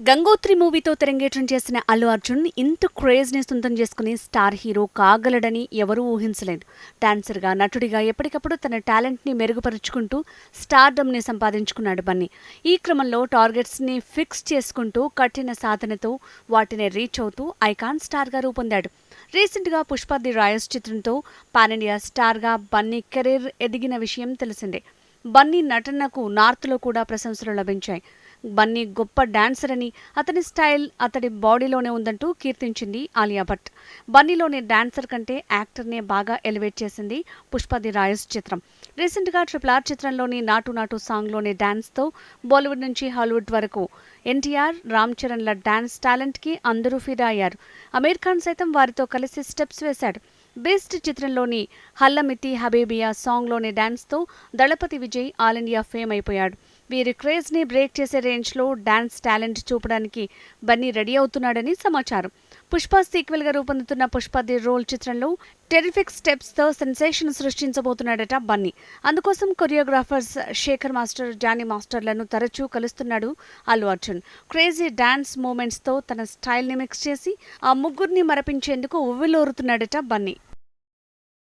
గంగోత్రి మూవీతో తెరంగేట్రం చేసిన అల్లు అర్జున్ ఇంత క్రేజ్ని సొంతం చేసుకుని స్టార్ హీరో కాగలడని ఎవరూ ఊహించలేదు. డాన్సర్గా నటుడిగా ఎప్పటికప్పుడు తన టాలెంట్ని మెరుగుపరుచుకుంటూ స్టార్డమ్ని సంపాదించుకున్నాడు బన్నీ. ఈ క్రమంలో టార్గెట్స్ని ఫిక్స్ చేసుకుంటూ కఠిన సాధనతో వాటిని రీచ్ అవుతూ ఐకాన్ స్టార్గా రూపొందాడు. రీసెంట్గా పుష్ప ది రాయస్ చిత్రంతో పాన్ ఇండియా స్టార్గా బన్నీ కెరీర్ ఎదిగిన విషయం తెలిసిందే. బన్నీ నటనకు నార్త్లో కూడా ప్రశంసలు లభించాయి. బన్నీ గొప్ప డాన్సర్ అని అతని స్టైల్ అతడి బాడీలోనే ఉందంటూ కీర్తించింది ఆలియా భట్. బన్నీలోని డాన్సర్ కంటే యాక్టర్నే బాగా ఎలివేట్ చేసింది పుష్పది రాయస్ చిత్రం. రీసెంట్గా ట్రిపుల్ ఆర్ చిత్రంలోని నాటు నాటు సాంగ్లోని డాన్స్తో బాలీవుడ్ నుంచి హాలీవుడ్ వరకు ఎన్టీఆర్ రామ్ చరణ్ల డాన్స్ టాలెంట్కి అందరూ ఫిదా అయ్యారు. అమీర్ ఖాన్ సైతం వారితో కలిసి స్టెప్స్ వేశాడు. బెస్ట్ చిత్రంలోని హల్లమితి హబేబియా సాంగ్లోని డ్యాన్స్తో Thalapathy Vijay all India fame అయిపోయాడు. వీరి క్రేజ్ని బ్రేక్ చేసే రేంజ్లో డాన్స్ టాలెంట్ చూపడానికి బన్నీ రెడీ అవుతున్నాడని సమాచారం. పుష్ప సీక్వెల్గా రూపొందుతున్న పుష్ప ది రోల్ చిత్రంలో టెరిఫిక్ స్టెప్స్తో సెన్సేషన్ సృష్టించబోతున్నాడట బన్నీ. అందుకోసం కొరియోగ్రాఫర్స్ శేఖర్ మాస్టర్ జానీ మాస్టర్లను తరచూ కలుస్తున్నాడు అల్లు అర్జున్. క్రేజీ డాన్స్ మూమెంట్స్తో తన స్టైల్ని మిక్స్ చేసి ఆ ముగ్గురిని మరపించేందుకు ఉవ్విలోరుతున్నాడట బన్నీ.